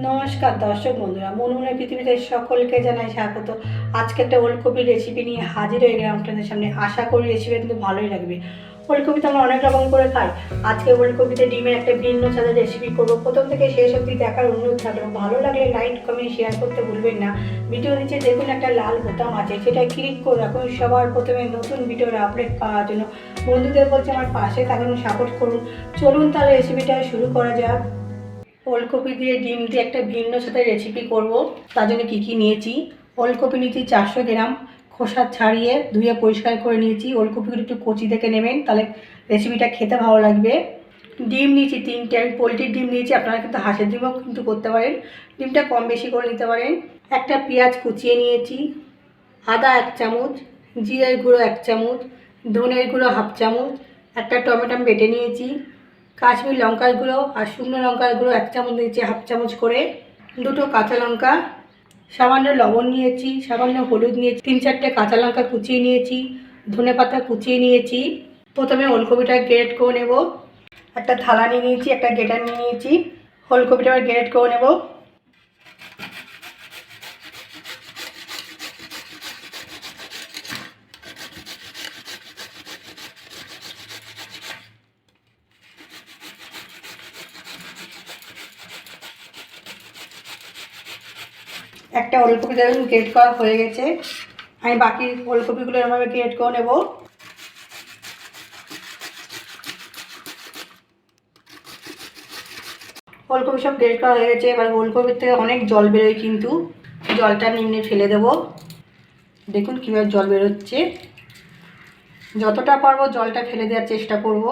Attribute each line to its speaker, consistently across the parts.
Speaker 1: নমস্কার দর্শক বন্ধুরা মনমনে পৃথিবীতে সকলকে জানাই স্বাগত। আজকে একটা ওলকপির রেসিপি নিয়ে হাজির হয়ে গেলাম আপনাদের সামনে। আশা করি রেসিপি কিন্তু ভালোই লাগবে। ওলকপি তো আমরা অনেক রকম করে খাই। আজকে ওলকপিতে ডিমের একটা ভিন্ন স্বাদের রেসিপি করব। প্রথম থেকে শেষ অবধি দেখার অনুরোধ থাকল, ভালো লাগলে লাইক কমেন্ট শেয়ার করতে ভুলবেন না। ভিডিও নিচে দেখুন একটা লাল বোতাম আছে সেটা ক্লিক করে রাখুন। সবার প্রথমে নতুন ভিডিওর আপডেট পাওয়ার জন্য। বন্ধুদের বলছে আমার পাশে থাকুন সাপোর্ট করুন। চলুন তাহলে রেসিপিটা শুরু করা যাক। ওলকপি দিয়ে ডিম দিয়ে একটা ভিন্ন সাথে রেসিপি করব। তার জন্য কী কী নিয়েছি? ওলকপি নিয়েছি চারশো গ্রাম খোসা ছাড়িয়ে ধুয়ে পরিষ্কার করে নিয়েছি। ওলকপিগুলো একটু কচি দেখে নেবেন, তাহলে রেসিপিটা খেতে ভালো লাগবে। ডিম নিয়েছি তিনটে, আমি পোলট্রির ডিম নিয়েছি, আপনারা কিন্তু হাঁসের ডিমও কিন্তু করতে পারেন। ডিমটা কম বেশি করে নিতে পারেন। একটা পেঁয়াজ কুচিয়ে নিয়েছি, আদা এক চামচ, জিরের গুঁড়ো এক চামচ, ধনের গুঁড়ো হাফ চামচ, একটা টমেটো বেটে নিয়েছি। কাশ্মীর লঙ্কার গুঁড়ো আর শুকনো লঙ্কার গুঁড়ো এক চামচ নিয়েছি, হাফ চামচ করে। দুটো কাঁচা লঙ্কা, সামান্য লবণ নিয়েছি, সামান্য হলুদ নিয়েছি, তিন চারটে কাঁচা লঙ্কা কুচিয়ে নিয়েছি, ধনে পাতা কুচিয়ে নিয়েছি। প্রথমে ওলকপিটা গ্রেট করে নেব। একটা থালা নিয়ে নিয়েছি, একটা গেটার নিয়ে নিয়েছি। ওলকপিটা গ্রেট করে নেব। একটা ওলকপি দেখুন গ্রেট করা হয়ে গেছে। আমি বাকি ওলকপিগুলো এরমভাবে গ্রেট করে নেব। ওলকপি সব গ্রেট করা হয়ে গেছে। এবার ওলকপির থেকে অনেক জল বেরোয় কিন্তু। জলটা নিম্নে ফেলে দেব। দেখুন কীভাবে জল বেরোচ্ছে। যতটা পারব জলটা ফেলে দেওয়ার চেষ্টা করব।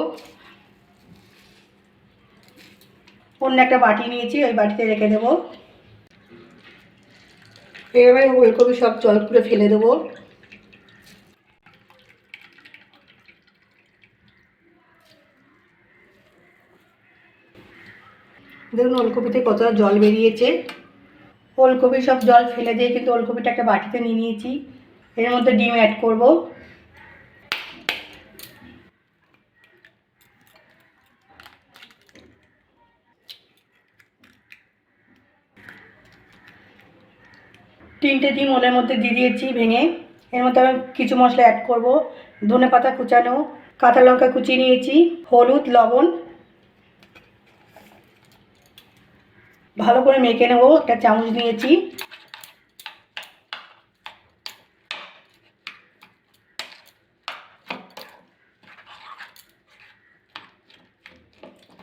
Speaker 1: অন্য একটা বাটি নিয়েছি, ওই বাটিতে রেখে দেবো। এবারে ওলকপি সব জল করে ফেলে দেবো। দেখুন, ওলকপিতে কতটা জল বেরিয়েছে। ওলকপি সব জল ফেলে দিয়ে কিন্তু ওলকপিটা একটা বাটিতে নিয়ে নিয়েছি। এর মধ্যে ডিম অ্যাড করব। তিনটে ডিম ওলের মধ্যে দিয়ে দিয়েছি ভেঙে। এর মধ্যে আমি কিছু মশলা অ্যাড করব। ধনে পাতা কুচানো, কাঁচা লঙ্কা কুচিয়ে নিয়েছি, হলুদ, লবণ। ভালো করে মেখে নেব, একটা চামচ নিয়েছি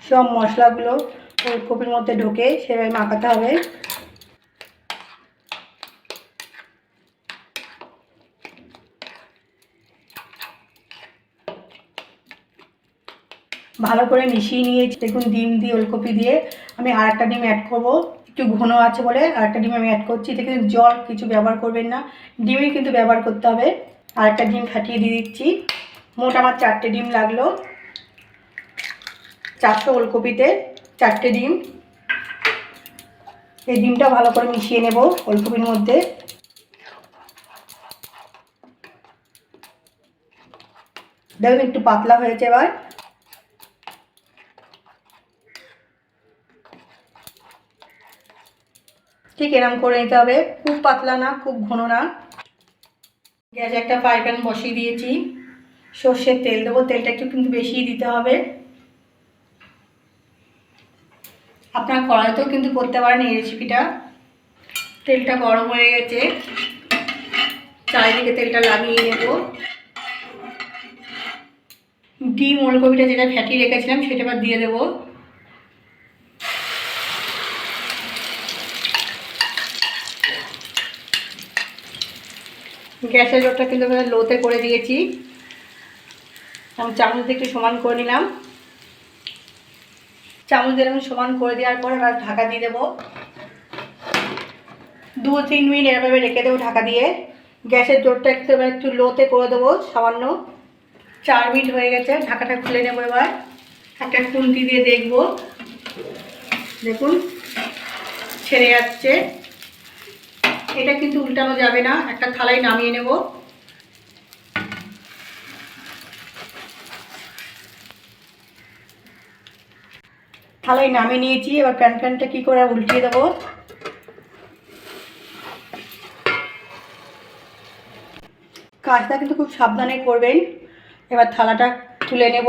Speaker 1: সব মশলাগুলো কপির মধ্যে ঢোকে সেভাবে মাখাতে হবে। ভালো করে মিশিয়ে নিয়েছি। দেখুন, ডিম দিয়ে, ওলকপি দিয়ে আমি আর একটা ডিম অ্যাড করব। একটু ঘন আছে বলে আর একটা ডিম আমি অ্যাড করছি। এতে কিন্তু জল কিছু ব্যবহার করবেন না। ডিমই কিন্তু ব্যবহার করতে হবে। আর একটা ডিম ফাটিয়ে দিয়ে দিচ্ছি। মোট আমার চারটে ডিম লাগল। চারশো ওলকপিতে চারটে ডিম। এই ডিমটা ভালো করে মিশিয়ে নেব ওলকপির মধ্যে। দেখুন, একটু পাতলা হয়েছে এবার। ঠিক এরম করে নিতে হবে। খুব পাতলা না, খুব ঘন না। গ্যাসে একটা ফ্রাই প্যান বসিয়ে দিয়েছি। সর্ষের তেল দেবো। তেলটা একটু কিন্তু বেশিই দিতে হবে। আপনার কড়াইতেও কিন্তু করতে পারেন এই রেসিপিটা তেলটা গরম হয়ে গেছে। চারিদিকে তেলটা লাগিয়ে নেব। ডিম ওলকপিটা যেটা ফ্যাটিয়ে রেখেছিলাম, সেটা এবার দিয়ে দেবো। গ্যাসের জোরটা কিন্তু লোতে করে দিয়েছি। আমি চামচ দিয়ে একটু সমান করে নিলাম। চামচ দিয়ে আমি সমান করে দেওয়ার পর এবার ঢাকা দিয়ে দেবো। দু তিন মিনিট এরভাবে রেখে দেবো ঢাকা দিয়ে। গ্যাসের জোরটা একটু এবার একটু লোতে করে দেবো, সামান্য। চার মিনিট হয়ে গেছে, ঢাকাটা খুলে নেব এবার। একটা খুন্তি দিয়ে দেখব। দেখুন, ছেড়ে যাচ্ছে। এটা কিন্তু উল্টানো যাবে না। একটা থালায় নামিয়ে নেব। থালায় নামিয়ে নিয়েছি। এবার প্যান প্যানটা কী করে উল্টিয়ে দেবো? কাজটা কিন্তু খুব সাবধানে করবেন। এবার থালাটা তুলে নেব।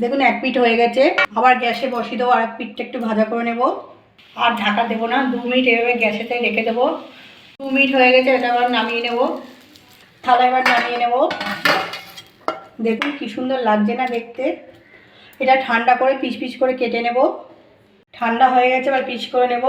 Speaker 1: দেখুন, এক পিঠ হয়ে গেছে। আবার গ্যাসে বসিয়ে দেবো। আর এক পিঠটা একটু ভাজা করে নেব। আর ঢাকা দেবো না, দু মিনিট এভাবে গ্যাসেতে রেখে দেবো। দু মিনিট হয়ে গেছে, এটা আবার নামিয়ে নেব। থালা এবার নামিয়ে নেব। দেখুন কি সুন্দর লাগছে না দেখতে। এটা ঠান্ডা করে পিস পিস করে কেটে নেব। ঠান্ডা হয়ে গেছে, এবার পিস করে নেব।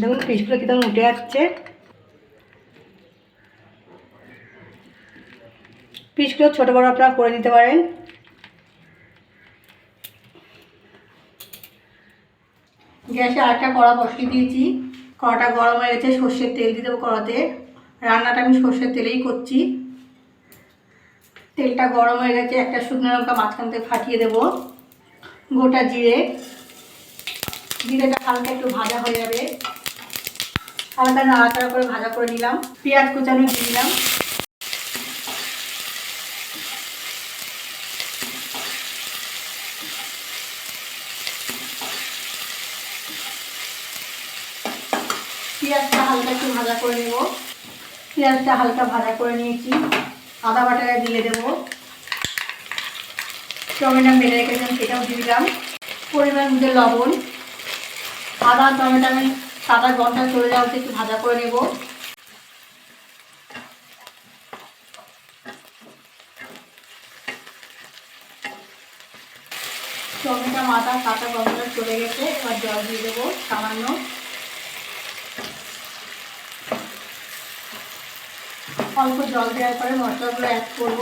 Speaker 1: দেখুন পিসগুলো কীরকম উঠে যাচ্ছে। পিসগুলো ছোটো বড়ো আপনারা করে নিতে পারেন। গ্যাসে আরেকটা কড়া বসিয়ে দিয়েছি। কড়াটা গরম হয়ে গেছে, সর্ষের তেল দিয়ে দেবো কড়াতে। রান্নাটা আমি সর্ষের তেলেই করছি। তেলটা গরম হয়ে গেছে, একটা শুকনো লঙ্কা মাঝখান থেকে ফাটিয়ে দেবো। গোটা জিরে। জিরেটা হালকা একটু ভাজা হয়ে যাবে। হালকা নাড়াচাড়া করে ভাজা করে নিলাম। পেঁয়াজ কুচানো দিয়ে দিলাম। পেঁয়াজটা হালকা একটু ভাজা করে নেব। পেঁয়াজটা হালকা ভাজা করে নিয়েছি। আদা বাটাটা দিয়ে দেবো। টমেটো মেরে রেখেছিলাম, সেটাও দিয়ে দিলাম। পরিমাণ মধ্যে লবণ। আদা, টমেটো আমি সাদা গন্ধটা চলে যাওয়া একটু ভাজা করে নেব। টমেটো মাথা চলে গেছে, এবার জল দিয়ে দেবো সামান্য। অল্প জল দেওয়ার পরে মশলাগুলো অ্যাড করব।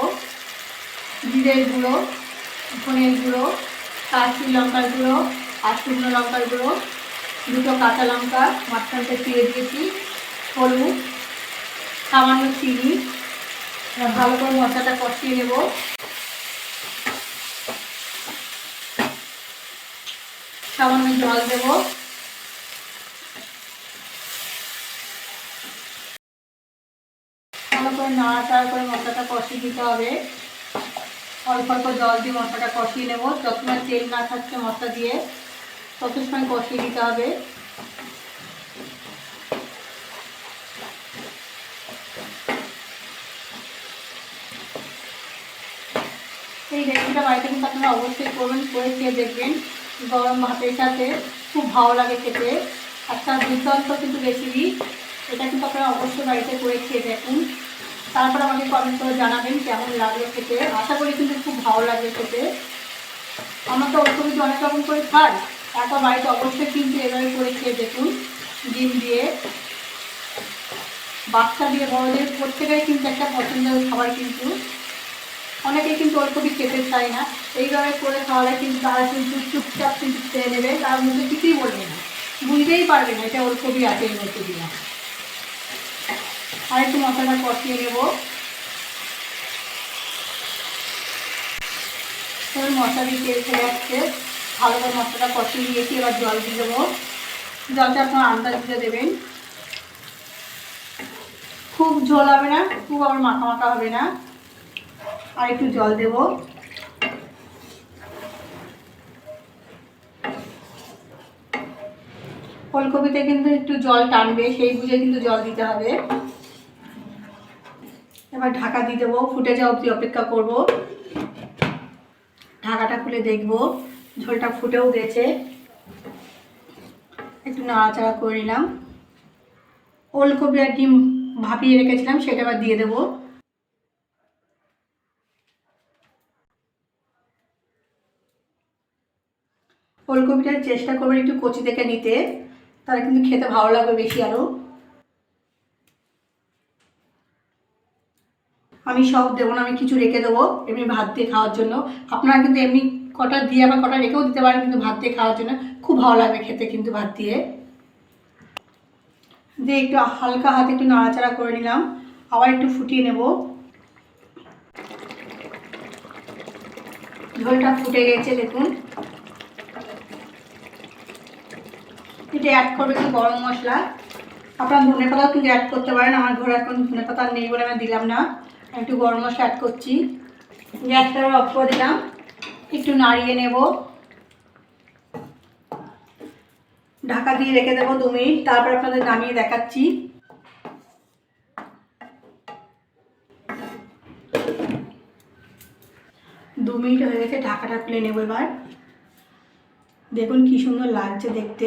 Speaker 1: জিরের গুঁড়ো, ধনের গুঁড়ো, কাশ্মীর লঙ্কার গুঁড়ো আর শুকনো লঙ্কার গুঁড়ো। দুটো কাঁচা লঙ্কা, মাঝখানটা চিড়ে দিয়েছি, হলুদ, সামান্য চিনি। ভালো করে মশলাটা কষিয়ে নেব। সামান্য জল দেব। ভালো করে নাড়াচাড়া করে মশলাটা কষিয়ে দিতে হবে। অল্প অল্প জল দিয়ে মশলাটা কষিয়ে নেব। যতক্ষণ তেল না থাকছে মশলা দিয়ে। তত সময় কষিয়ে দিতে হবে? এই রেসিপিটা বাড়িতে কিন্তু আপনারা অবশ্যই করবেন, করে খেয়ে দেখবেন। গরম ভাতের সাথে খুব ভালো লাগে খেতে। একটা দুর্দান্ত কিন্তু রেসিপি। এটা কিন্তু আপনারা অবশ্যই বাড়িতে করে খেয়ে দেখুন। তারপর আমাকে কমেন্ট করে জানাবেন কেমন লাগল খেতে। আশা করি কিন্তু খুব ভালো লাগবে খেতে। আমরা তো ওরকম অনেক রকম করে খাই। একবার বাড়িতে অবশ্যই কিন্তু এভাবে করে খেয়ে দেখুন, ডিম দিয়ে। বাচ্চা দিয়ে, বড়দের প্রত্যেকেই কিন্তু একটা পছন্দের খাবার কিন্তু। অনেকে কিন্তু ওলকপি খেতে চায় না। এইভাবে করে খাওয়ালে কিন্তু তারা কিন্তু চুপচাপ কিন্তু খেয়ে নেবে, তার মধ্যে কিছুই বলবে না। বুঝতেই পারবে না এটা ওলকপি আছে এর মধ্যে দিলাম। আর একটু মশলাটা কষিয়ে নেব। মশলা দিয়ে তেল যাচ্ছে ভালো করে মশলাটা কষিয়ে নিয়েছি, এবার জল দিয়ে দেবো। জলটা আপনার আন্দাজ দিয়ে দেবেন। খুব ঝোল হবে না, খুব আবার মাখা মাখা হবে না। আর একটু জল দেব। ফুলকপিতে কিন্তু একটু জল টানবে, সেই বুঝে কিন্তু জল দিতে হবে। এবার ঢাকা দিয়ে দেবো, ফুটে যাওয়া অবধি অপেক্ষা করব। ঢাকাটা খুলে দেখব। ঝোলটা ফুটেও গেছে। একটু নাড়াচাড়া করে নিলাম। ওলকপি আর ডিম ভাপিয়ে রেখেছিলাম, সেটা আবার দিয়ে দেবো। ফুলকপিটা চেষ্টা করবেন একটু কচি দেখে নিতে, তাহলে কিন্তু খেতে ভালো লাগবে বেশি আরও আমি সব দেবো না, আমি কিছু রেখে দেবো, এমনি ভাত দিয়ে খাওয়ার জন্য। আপনারা কিন্তু এমনি কটা দিয়ে আবার কটা রেখেও দিতে পারেন, কিন্তু ভাত দিয়ে খাওয়ার জন্য খুব ভালো লাগবে খেতে কিন্তু ভাত দিয়ে। দিয়ে একটু হালকা হাতে একটু নাড়াচাড়া করে নিলাম, আবার একটু ফুটিয়ে নেব। ঝোলটা ফুটে গেছে, দেখুন। এটা অ্যাড করবে একটু গরম মশলা। আপনার ধনে পাতাও কিন্তু অ্যাড করতে পারেন, আমার ঘরে এখন ধনে পাতা নেই বলে আমি দিলাম না। একটু গরম মশলা অ্যাড করছি। গ্যাসটা অফ করে দিলাম। একটু নাড়িয়ে নেব। ঢাকা দিয়ে রেখে দেবো দু মিনিট, তারপর আপনাদের নামিয়ে দেখাচ্ছি। দু মিনিট হয়ে গেছে, ঢাকাটা খুলে নেব এবার। দেখুন কি সুন্দর লাগছে দেখতে।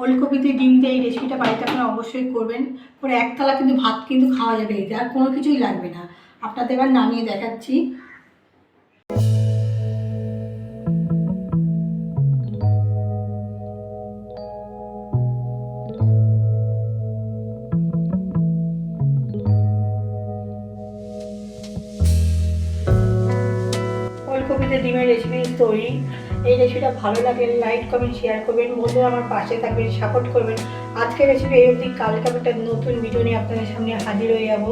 Speaker 1: ওলকপি দিয়ে ডিম দিয়ে এই রেসিপিটা বাড়িতে আপনারা অবশ্যই করবেন। পরে একতলা কিন্তু ভাত কিন্তু খাওয়া যাবে এতে আর কোনো কিছুই লাগবে না। আপনাদের এবার নামিয়ে দেখাচ্ছি। ফুলকপিতে ডিমের রেসিপি তৈরি। এই রেসিপিটা ভালো লাগে লাইক করবেন শেয়ার করবেন। বন্ধুরা আমার পাশে থাকবেন সাপোর্ট করবেন। আজকের রেসিপি এই অবধি। কালকে আমি একটা নতুন ভিডিও নিয়ে আপনাদের সামনে হাজির হয়ে যাব।